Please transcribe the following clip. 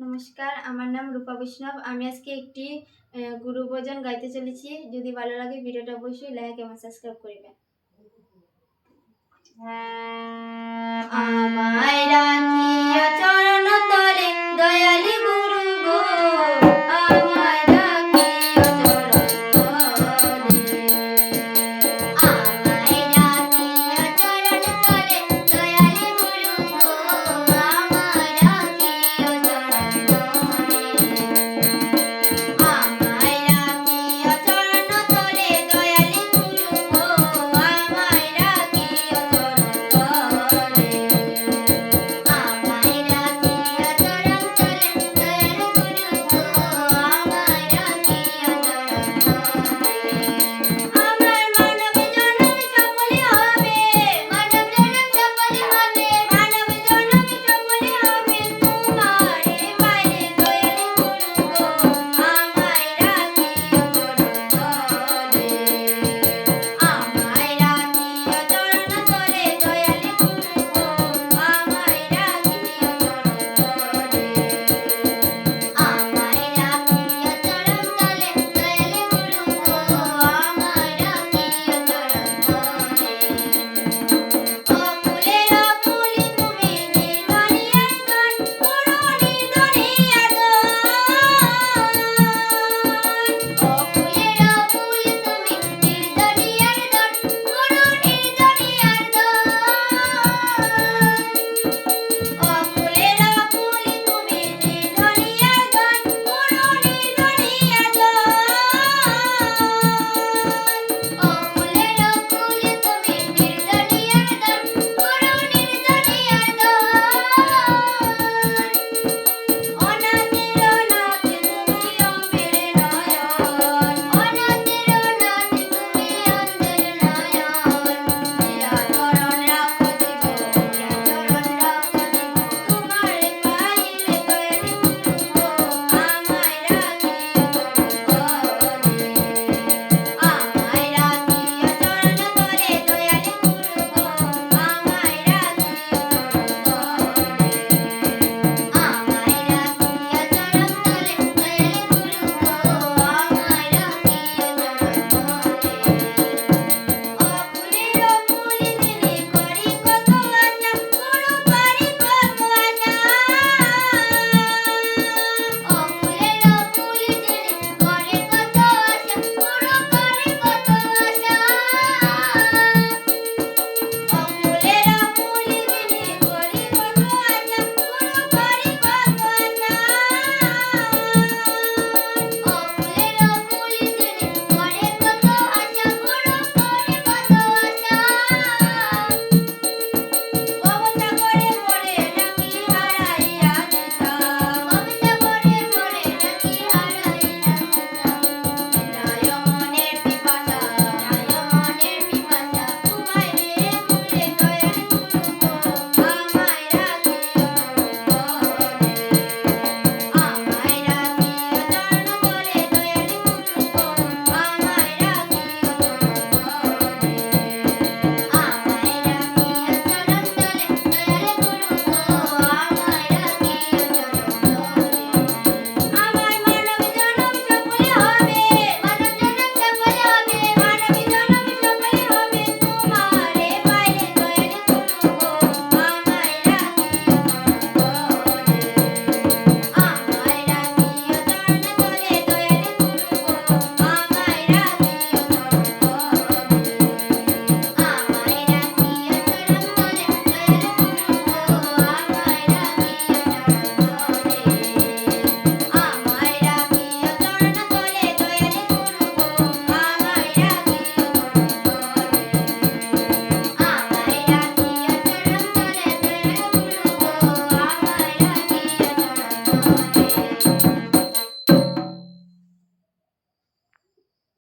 নমস্কার আমার নাম রূপা বৈষ্ণব। আমি আজকে একটি আহ, গুরু ভজন গাইতে চলেছি। যদি ভালো লাগে ভিডিওটা অবশ্যই লাইক এবং সাবস্ক্রাইব করবেন। হ্যাঁ, আমায়